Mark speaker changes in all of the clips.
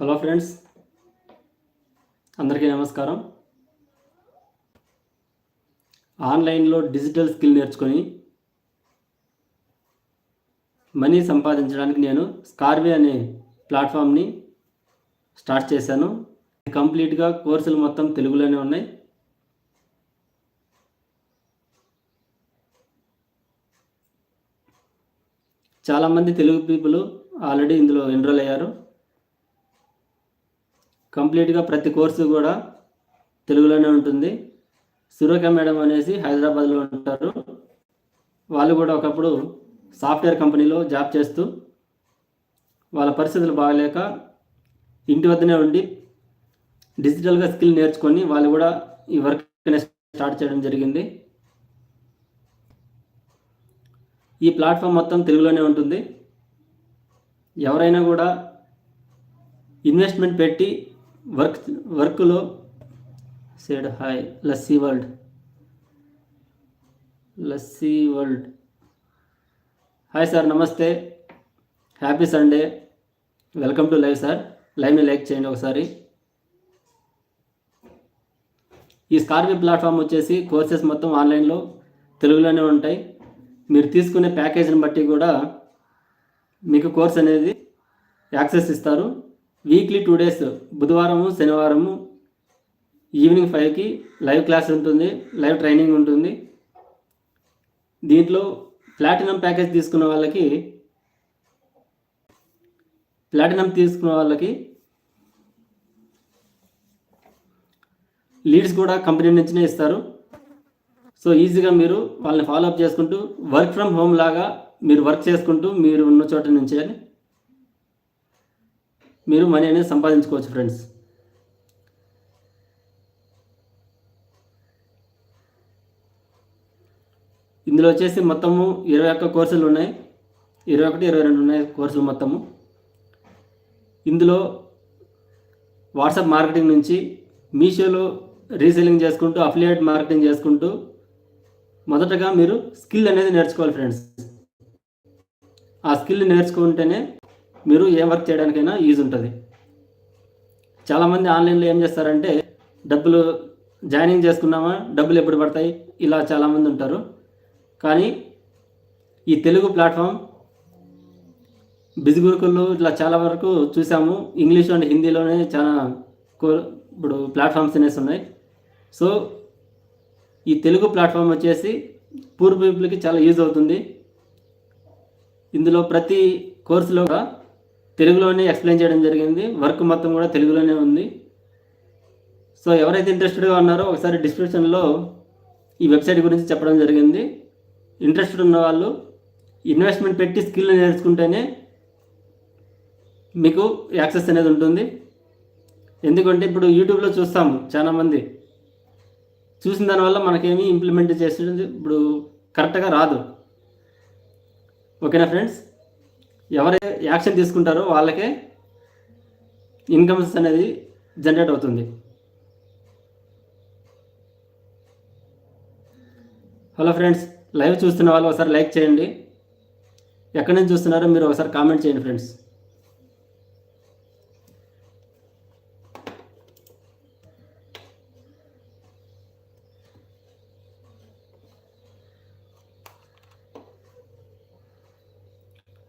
Speaker 1: Hello friends. అందరికీ నమస్కారం. ఆన్లైన్లో డిజిటల్ స్కిల్ నేర్చుకొని మనీ సంపాదించడానికి నేను స్కార్వే అనే ప్లాట్ఫామ్ని స్టార్ట్ చేశాను. కంప్లీట్గా కోర్సులు మొత్తం తెలుగులోనే ఉన్నాయి. చాలామంది తెలుగు పీపుల్ ఆల్రెడీ ఇందులో ఎన్రోల్ అయ్యారు. కంప్లీట్గా ప్రతి కోర్సు కూడా తెలుగులోనే ఉంటుంది. సురేఖ మేడం అనేసి హైదరాబాద్లో ఉంటారు. వాళ్ళు కూడా ఒకప్పుడు సాఫ్ట్వేర్ కంపెనీలో జాబ్ చేస్తూ వాళ్ళ పరిస్థితులు బాగలేక ఇంటి వద్దనే ఉండి డిజిటల్గా స్కిల్ నేర్చుకొని వాళ్ళు కూడా ఈ వర్క్ని స్టార్ట్ చేయడం జరిగింది. ఈ ప్లాట్ఫామ్ మొత్తం తెలుగులోనే ఉంటుంది. ఎవరైనా కూడా ఇన్వెస్ట్మెంట్ పెట్టి వర్క్ వర్క్లో said hi Lassi world Lassi world hi sir నమస్తే. Happy Sunday welcome to live sir లైవ్ని like చేయండి ఒకసారి. ఈ స్కార్పియో ప్లాట్ఫామ్ వచ్చేసి కోర్సెస్ మొత్తం ఆన్లైన్లో తెలుగులోనే ఉంటాయి. మీరు తీసుకునే ప్యాకేజీని బట్టి కూడా మీకు కోర్స్ అనేది యాక్సెస్ ఇస్తారు. వీక్లీ టూ డేస్ బుధవారము శనివారము ఈవినింగ్ ఫైవ్కి లైవ్ క్లాస్ ఉంటుంది లైవ్ ట్రైనింగ్ ఉంటుంది. దీంట్లో ప్లాటినం ప్యాకేజ్ తీసుకున్న వాళ్ళకి ప్లాటినం తీసుకున్న వాళ్ళకి లీడ్స్ కూడా కంపెనీ నుంచినే ఇస్తారు. సో ఈజీగా మీరు వాళ్ళని ఫాలో అప్ చేసుకుంటూ వర్క్ ఫ్రమ్ హోమ్ లాగా మీరు వర్క్ చేసుకుంటూ మీరు ఉన్న చోట నుంచి అని మీరు మనీ అనేది సంపాదించుకోవచ్చు ఫ్రెండ్స్ ఇందులో వచ్చేసి మొత్తము ఇరవై ఒక్క కోర్సులు ఉన్నాయి. ఇరవై ఒకటి ఇరవై రెండు ఉన్నాయి కోర్సులు మొత్తము. ఇందులో వాట్సాప్ మార్కెటింగ్ నుంచి మీషోలో రీసెల్లింగ్ చేసుకుంటూ అఫిలియేట్ మార్కెటింగ్ చేసుకుంటూ మొదటగా మీరు స్కిల్ అనేది నేర్చుకోవాలి ఫ్రెండ్స్ ఆ స్కిల్ నేర్చుకుంటేనే మీరు ఏ వర్క్ చేయడానికైనా యూజ్ ఉంటుంది. చాలామంది ఆన్లైన్లో ఏం చేస్తారంటే డబ్బులు జాయినింగ్ చేసుకున్నామా డబ్బులు ఎప్పుడు పడతాయి ఇలా చాలామంది ఉంటారు. కానీ ఈ తెలుగు ప్లాట్ఫామ్ బిజీ గురుకులు ఇట్లా చాలా వరకు చూసాము. ఇంగ్లీష్ అండ్ హిందీలోనే చాలా ఇప్పుడు ప్లాట్ఫామ్స్ అనేసి ఉన్నాయి. సో ఈ తెలుగు ప్లాట్ఫామ్ వచ్చేసి పూర్ పీపుల్కి చాలా యూజ్ అవుతుంది. ఇందులో ప్రతి కోర్సులో కూడా తెలుగులోనే ఎక్స్ప్లెయిన్ చేయడం జరిగింది. వర్క్ మొత్తం కూడా తెలుగులోనే ఉంది. సో ఎవరైతే ఇంట్రెస్టెడ్గా ఉన్నారో ఒకసారి డిస్క్రిప్షన్లో ఈ వెబ్సైట్ గురించి చెప్పడం జరిగింది. ఇంట్రెస్టెడ్ ఉన్న వాళ్ళు ఇన్వెస్ట్మెంట్ పెట్టి స్కిల్ నేర్చుకుంటేనే మీకు యాక్సెస్ అనేది ఉంటుంది. ఎందుకంటే ఇప్పుడు యూట్యూబ్లో చూస్తాము చాలామంది. చూసిన దానివల్ల మనకేమీ ఇంప్లిమెంట్ చేసేది ఇప్పుడు కరెక్ట్గా రాదు. ఓకేనా ఫ్రెండ్స్ ఎవరు యాక్షన్ తీసుకుంటారో వాళ్ళకే ఇన్కమ్స్ అనేది జనరేట్ అవుతుంది. హలో ఫ్రెండ్స్ లైవ్ చూస్తున్న వాళ్ళు ఒకసారి లైక్ చేయండి. ఎక్కడి నుంచి చూస్తున్నారో మీరు ఒకసారి కామెంట్ చేయండి ఫ్రెండ్స్.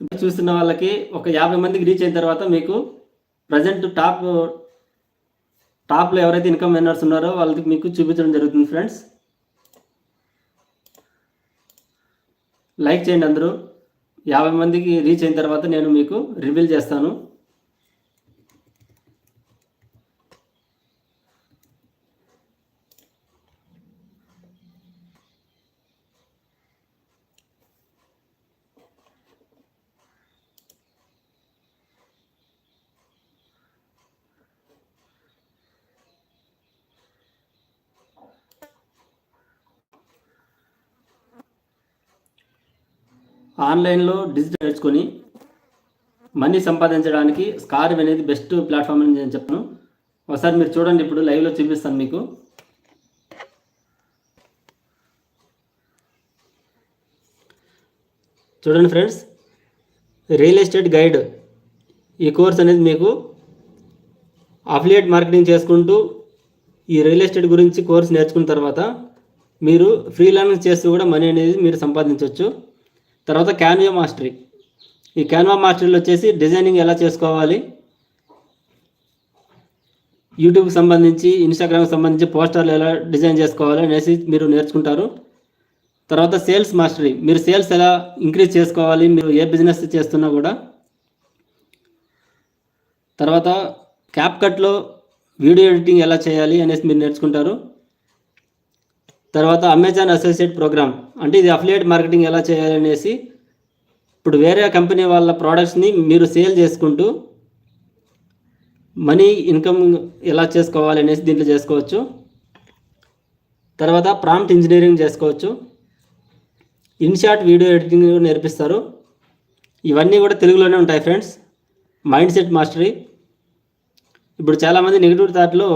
Speaker 1: చూస్తున్న వాళ్ళకి ఒక యాభై మందికి రీచ్ అయిన తర్వాత మీకు ప్రజెంట్ టాప్ టాప్లో ఎవరైతే ఇన్కమ్ ఎన్నర్స్ ఉన్నారో వాళ్ళకి మీకు చూపించడం జరుగుతుంది ఫ్రెండ్స్ లైక్ చేయండి అందరూ. యాభై మందికి రీచ్ అయిన తర్వాత నేను మీకు రివీల్ చేస్తాను. ఆన్లైన్లో డిజిటల్ నేర్చుకొని మనీ సంపాదించడానికి స్కార్వ్ అనేది బెస్ట్ ప్లాట్ఫామ్ అని నేను చెప్పను. ఒకసారి మీరు చూడండి ఇప్పుడు లైవ్లో చూపిస్తాను మీకు. చూడండి ఫ్రెండ్స్ రియల్ ఎస్టేట్ గైడ్ ఈ కోర్స్ అనేది మీకు అఫిలియేట్ మార్కెటింగ్ చేసుకుంటూ ఈ రియల్ ఎస్టేట్ గురించి కోర్స్ నేర్చుకున్న తర్వాత మీరు ఫ్రీలాన్స్ చేస్తూ కూడా మనీ అనేది మీరు సంపాదించవచ్చు. తర్వాత క్యాన్వా మాస్టరీ. ఈ క్యాన్వా మాస్టరీలో వచ్చేసి డిజైనింగ్ ఎలా చేసుకోవాలి? యూట్యూబ్కి సంబంధించి ఇన్స్టాగ్రామ్కి సంబంధించి పోస్టర్లు ఎలా డిజైన్ చేసుకోవాలి అనేసి మీరు నేర్చుకుంటారు. తర్వాత సేల్స్ మాస్టరీ. మీరు సేల్స్ ఎలా ఇంక్రీజ్ చేసుకోవాలి? మీరు ఏ బిజినెస్ చేస్తున్నా కూడా. తర్వాత క్యాప్ కట్లో వీడియో ఎడిటింగ్ ఎలా చేయాలి అనేసి మీరు నేర్చుకుంటారు. తర్వాత అమెజాన్ అసోసియేట్ ప్రోగ్రామ్. అంటే ఇది అఫిలియేట్ మార్కెటింగ్ ఎలా చేయాలనేసి ఇప్పుడు వేరే కంపెనీ వాళ్ళ ప్రోడక్ట్స్ని మీరు సేల్ చేసుకుంటూ మనీ ఇన్కమ్ ఎలా చేసుకోవాలి అనేసి దీంట్లో చేసుకోవచ్చు. తర్వాత ప్రాంప్ట్ ఇంజనీరింగ్ చేసుకోవచ్చు. ఇన్షార్ట్ వీడియో ఎడిటింగ్ నేర్పిస్తారు. ఇవన్నీ కూడా తెలుగులోనే ఉంటాయి ఫ్రెండ్స్. Mind set mastery. ఇప్పుడు చాలామంది నెగిటివ్ థాట్లో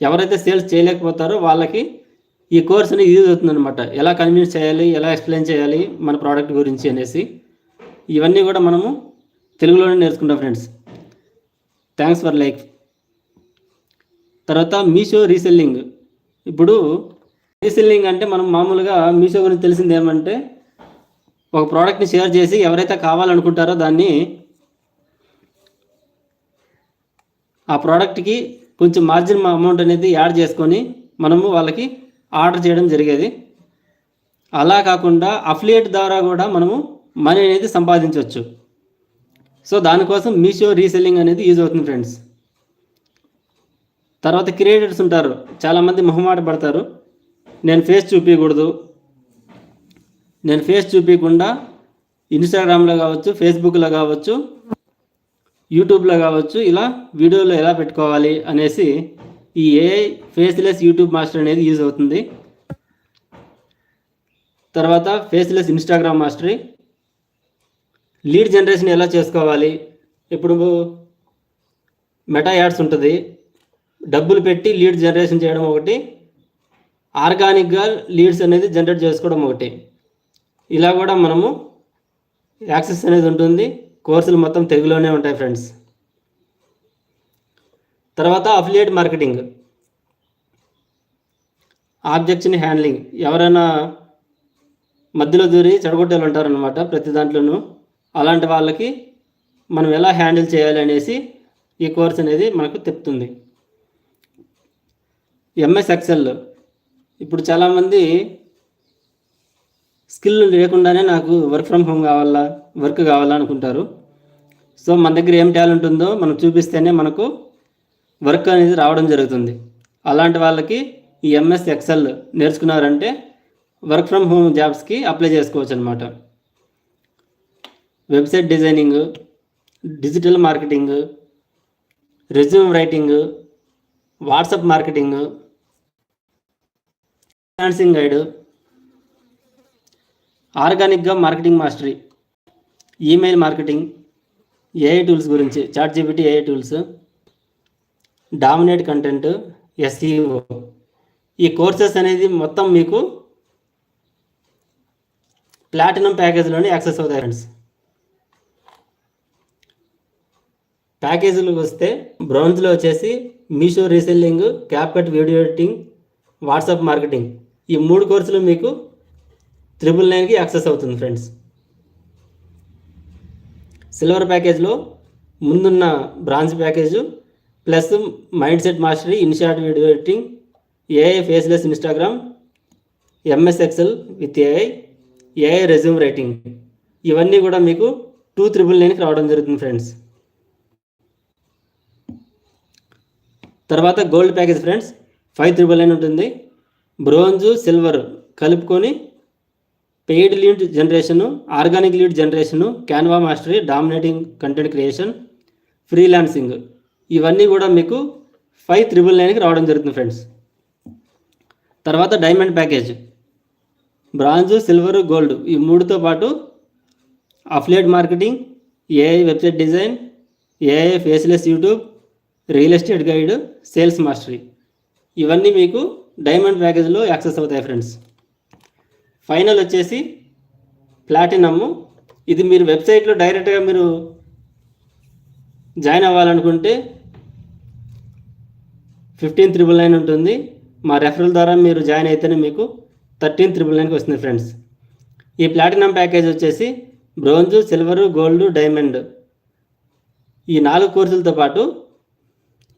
Speaker 1: ఎవరైతే సేల్స్ చేయలేకపోతారో వాళ్ళకి ఈ కోర్స్ అనేది యూజ్ అవుతుందన్నమాట. ఎలా కన్విన్స్ చేయాలి ఎలా ఎక్స్ప్లెయిన్ చేయాలి మన ప్రోడక్ట్ గురించి అనేసి. ఇవన్నీ కూడా మనము తెలుగులోనే నేర్చుకుంటాం ఫ్రెండ్స్ థ్యాంక్స్ ఫర్ లైక్ తర్వాత మీషో రీసెల్లింగ్ ఇప్పుడు రీసెల్లింగ్ అంటే మనం మామూలుగా మీషో గురించి తెలిసింది ఏమంటే ఒక ప్రోడక్ట్ని షేర్ చేసి ఎవరైతే కావాలనుకుంటారో దాన్ని ఆ ప్రోడక్ట్కి కొంచెం మార్జిన్ అమౌంట్ అనేది యాడ్ చేసుకొని మనము వాళ్ళకి ఆర్డర్ చేయడం జరిగేది. అలా కాకుండా అఫిలియేట్ ద్వారా కూడా మనము మనీ అనేది సంపాదించవచ్చు. సో దానికోసం మీషో రీసెల్లింగ్ అనేది యూజ్ అవుతుంది ఫ్రెండ్స్. తర్వాత క్రియేటర్స్ ఉంటారు. చాలామంది మొహమాట పడతారు. నేను ఫేస్ చూపించకూడదు నేను ఫేస్ చూపించకుండా ఇన్స్టాగ్రామ్లో కావచ్చు ఫేస్బుక్లో కావచ్చు యూట్యూబ్లో కావచ్చు ఇలా వీడియోలో ఎలా పెట్టుకోవాలి అనేసి ఈ ఏఐ ఫేస్లెస్ యూట్యూబ్ మాస్టర్ అనేది యూజ్ అవుతుంది. తర్వాత faceless Instagram mastery lead generation ఎలా చేసుకోవాలి? ఇప్పుడు మెటా యాడ్స్ ఉంటుంది. డబ్బులు పెట్టి లీడ్ జనరేషన్ చేయడం ఒకటి. ఆర్గానిక్గా లీడ్స్ అనేది జనరేట్ చేసుకోవడం ఒకటి. ఇలా కూడా మనము యాక్సెస్ అనేది ఉంటుంది. కోర్సులు మొత్తం తెలుగులోనే ఉంటాయి ఫ్రెండ్స్ తర్వాత అఫిలియేట్ మార్కెటింగ్ ఆబ్జెక్షన్ హ్యాండ్లింగ్ ఎవరైనా మధ్యలో దూరి చెడగొట్టేలు ఉంటారనమాట ప్రతి దాంట్లోనూ. అలాంటి వాళ్ళకి మనం ఎలా హ్యాండిల్ చేయాలి అనేసి ఈ కోర్స్ అనేది మనకు తెప్తుంది. ఎంఎస్ ఎక్సెల్ ఇప్పుడు చాలామంది స్కిల్ లేకుండానే నాకు వర్క్ ఫ్రమ్ హోమ్ కావాలా వర్క్ కావాలా అనుకుంటారు. సో మన దగ్గర ఏం టాలెంట్ ఉందో మనం చూపిస్తేనే మనకు వర్క్ అనేది రావడం జరుగుతుంది. అలాంటి వాళ్ళకి ఈ ఎంఎస్ ఎక్సెల్ నేర్చుకున్నారంటే వర్క్ ఫ్రమ్ హోమ్ జాబ్స్కి అప్లై చేసుకోవచ్చు అనమాట website designing digital marketing resume writing WhatsApp marketing financing guide ఆర్గానిక్గా marketing mastery email marketing AI tools గురించి ChatGPT AI tools dominate content SEO ఈ కోర్సెస్ అనేది మొత్తం మీకు ప్లాటినం ప్యాకేజీలోనే యాక్సెస్ అవుతాయి ఫ్రెండ్స్ ప్యాకేజీలకు వస్తే బ్రౌన్స్లో వచ్చేసి Meesho reselling CapCut video editing WhatsApp marketing. ఈ మూడు కోర్సులు మీకు త్రిబుల్ నైన్కి యాక్సెస్ అవుతుంది ఫ్రెండ్స్ సిల్వర్ ప్యాకేజ్లో ముందున్న bronze package plus mindset mastery in short video editing AI faceless Instagram MS Excel with AI AI resume writing. ఇవన్నీ కూడా మీకు టూ త్రిబుల్ నైన్కి రావడం జరుగుతుంది ఫ్రెండ్స్. తర్వాత gold package friends five triple nine ఉంటుంది. బ్రోంజు సిల్వర్ కలుపుకొని paid lead generation organic lead generation Canva mastery dominating content creation freelancing. ఇవన్నీ కూడా మీకు ఫైవ్ త్రిబుల్ నైన్కి రావడం జరుగుతుంది ఫ్రెండ్స్ తర్వాత diamond package bronze silver gold ఈ మూడుతో పాటు affiliate marketing AI website design AI faceless YouTube real estate guide sales mastery ఇవన్నీ మీకు డైమండ్ ప్యాకేజ్లో యాక్సెస్ అవుతాయి ఫ్రెండ్స్ ఫైనల్ వచ్చేసి ప్లాటినమ్ ఇది మీరు వెబ్సైట్లో డైరెక్ట్గా మీరు జాయిన్ అవ్వాలనుకుంటే ఫిఫ్టీన్ త్రిబుల్ నైన్ ఉంటుంది. మా రెఫరల్ ద్వారా మీరు జాయిన్ అయితేనే మీకు థర్టీన్ త్రిబుల్ నైన్కి వస్తుంది ఫ్రెండ్స్ ఈ ప్లాటినం ప్యాకేజ్ వచ్చేసి బ్రోంజు సిల్వరు గోల్డ్ డైమండ్ ఈ నాలుగు కోర్సులతో పాటు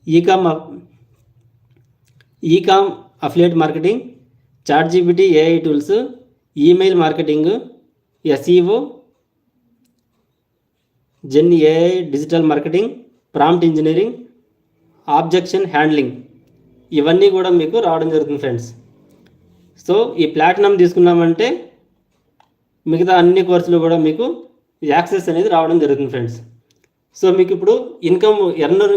Speaker 1: ecom ecom affiliate marketing chat GPT AI tools email marketing SEO gen AI digital marketing prompt engineering objection handling ఇవన్నీ కూడా మీకు రావడం జరుగుతుంది ఫ్రెండ్స్ సో ఈ ప్లాటినం తీసుకున్నామంటే మిగతా అన్ని కోర్సులు కూడా మీకు యాక్సెస్ అనేది రావడం జరుగుతుంది ఫ్రెండ్స్ సో మీకు ఇప్పుడు ఇన్కమ్ ఎర్నర్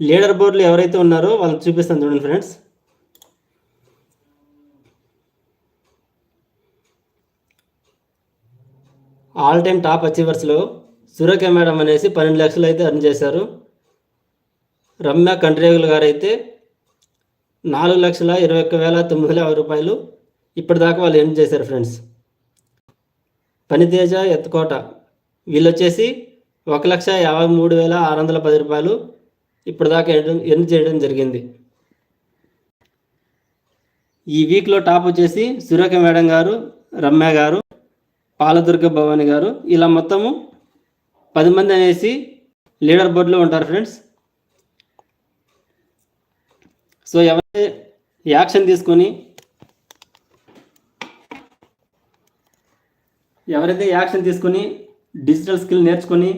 Speaker 1: లీడర్ బోర్డులు ఎవరైతే ఉన్నారో వాళ్ళకి చూపిస్తాను చూడండి ఫ్రెండ్స్ ఆల్ టైమ్ టాప్ అచీవర్స్లో సురేఖ మేడం అనేసి పన్నెండు లక్షలు అయితే అర్న్ చేశారు. రమ్య కంట్రేగులు గారు అయితే నాలుగు లక్షల ఇరవై ఒక్క వేల తొమ్మిది వేల యాభై రూపాయలు ఇప్పటిదాకా వాళ్ళు ఎర్న్ చేశారు ఫ్రెండ్స్. పనితేజ ఎత్తుకోట. వీళ్ళు వచ్చేసి ఒక లక్ష యాభై మూడు వేల ఆరు వందల పది రూపాయలు ఇప్పటిదాకా ఎర్న్ ఎర్న్ చేయడం జరిగింది. ఈ వీక్లో టాప్ వచ్చేసి సురేఖ మేడం గారు రమ్య గారు పాలదుర్గ భవాని గారు. ఇలా మొత్తము పది మంది అనేసి లీడర్ బోర్డులో ఉంటారు ఫ్రెండ్స్. సో ఎవరైతే యాక్షన్ తీసుకొని ఎవరైతే యాక్షన్ తీసుకొని డిజిటల్ స్కిల్ నేర్చుకొని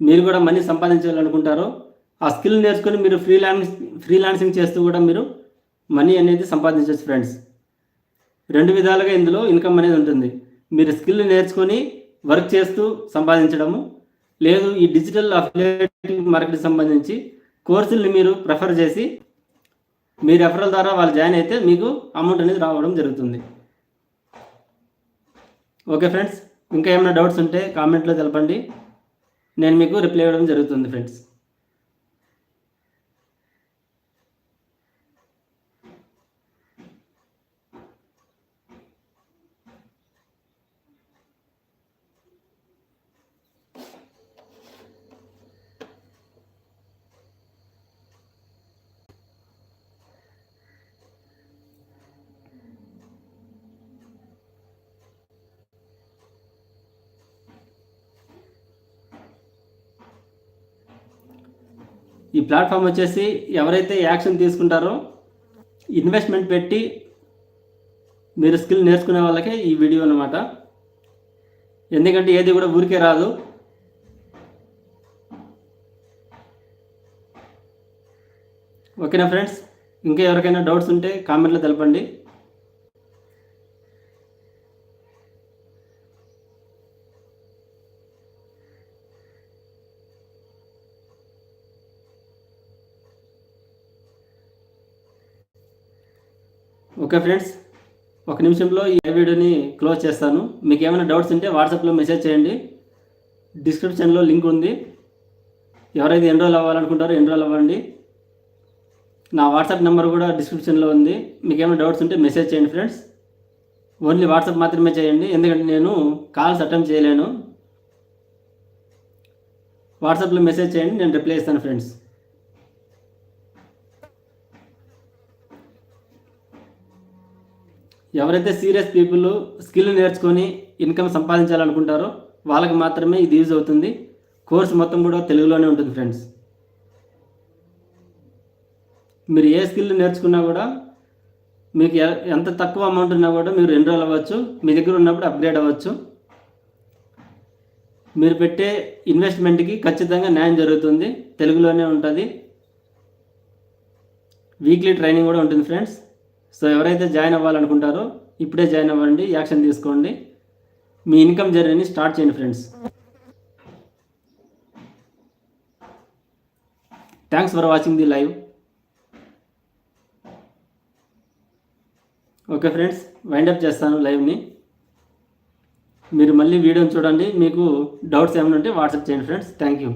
Speaker 1: మీరు కూడా మనీ సంపాదించాలనుకుంటారో ఆ స్కిల్ నేర్చుకొని మీరు ఫ్రీలాన్స్ ఫ్రీలాన్సింగ్ చేస్తూ కూడా మీరు మనీ అనేది సంపాదించవచ్చు ఫ్రెండ్స్. రెండు విధాలుగా ఇందులో ఇన్కమ్ అనేది ఉంటుంది. మీరు స్కిల్ నేర్చుకొని వర్క్ చేస్తూ సంపాదించడము లేదు ఈ డిజిటల్ అఫిలియేటివ్ మార్కెట్కి సంబంధించి కోర్సుల్ని మీరు ప్రిఫర్ చేసి మీ రెఫరల్ ద్వారా వాళ్ళు జాయిన్ అయితే మీకు అమౌంట్ అనేది రావడం జరుగుతుంది. ఓకే ఫ్రెండ్స్ ఇంకా ఏమైనా డౌట్స్ ఉంటే కామెంట్లో తెలపండి. నేను మీకు రిప్లై ఇవ్వడం జరుగుతుంది ఫ్రెండ్స్. ఈ ప్లాట్ఫామ్ వచ్చేసి ఎవరైతే యాక్షన్ తీసుకుంటారో ఇన్వెస్ట్మెంట్ పెట్టి మీరు స్కిల్ నేర్చుకునే వాళ్ళకే ఈ వీడియో అనమాట ఎందుకంటే ఏది కూడా ఊరికే రాదు. ఓకేనా ఫ్రెండ్స్? ఇంకా ఎవరికైనా డౌట్స్ ఉంటే కామెంట్లో తెలపండి. ఓకే ఫ్రెండ్స్ ఒక నిమిషంలో ఈ వీడియోని క్లోజ్ చేస్తాను. మీకు ఏమైనా డౌట్స్ ఉంటే వాట్సాప్లో మెసేజ్ చేయండి. డిస్క్రిప్షన్లో లింక్ ఉంది. ఎవరైతే ఎన్రోల్ అవ్వాలనుకుంటారో ఎన్రోల్ అవ్వండి. నా వాట్సాప్ నెంబర్ కూడా డిస్క్రిప్షన్లో ఉంది. మీకు ఏమైనా డౌట్స్ ఉంటే మెసేజ్ చేయండి ఫ్రెండ్స్. ఓన్లీ వాట్సాప్ మాత్రమే చేయండి. ఎందుకంటే నేను కాల్స్ అటెంప్ట్ చేయలేను. వాట్సాప్లో మెసేజ్ చేయండి నేను రిప్లై ఇస్తాను ఫ్రెండ్స్. ఎవరైతే సీరియస్ పీపుల్ స్కిల్ నేర్చుకొని ఇన్కమ్ సంపాదించాలనుకుంటారో వాళ్ళకి మాత్రమే ఇది యూజ్ అవుతుంది. కోర్స్ మొత్తం కూడా తెలుగులోనే ఉంటుంది ఫ్రెండ్స్. మీరు ఏ స్కిల్ నేర్చుకున్నా కూడా మీకు ఎంత తక్కువ అమౌంట్ ఉన్నా కూడా మీరు ఎన్రోల్ అవ్వచ్చు మీ దగ్గర ఉన్నప్పుడు అప్గ్రేడ్ అవ్వచ్చు. మీరు పెట్టే ఇన్వెస్ట్మెంట్కి ఖచ్చితంగా న్యాయం జరుగుతుంది. తెలుగులోనే ఉంటుంది. వీక్లీ ట్రైనింగ్ కూడా ఉంటుంది ఫ్రెండ్స్. సో ఎవరైతే జాయిన్ అవ్వాలనుకుంటారో ఇప్పుడే జాయిన్ అవ్వండి యాక్షన్ తీసుకోండి. మీ ఇన్కమ్ జర్నీని స్టార్ట్ చేయండి friends. Thanks for watching the live okay friends wind up చేస్తాను లైవ్ని మీరు మళ్ళీ వీడియోని చూడండి మీకు డౌట్స్ ఏమైనా ఉంటే వాట్సాప్ చేయండి ఫ్రెండ్స్ థ్యాంక్ యూ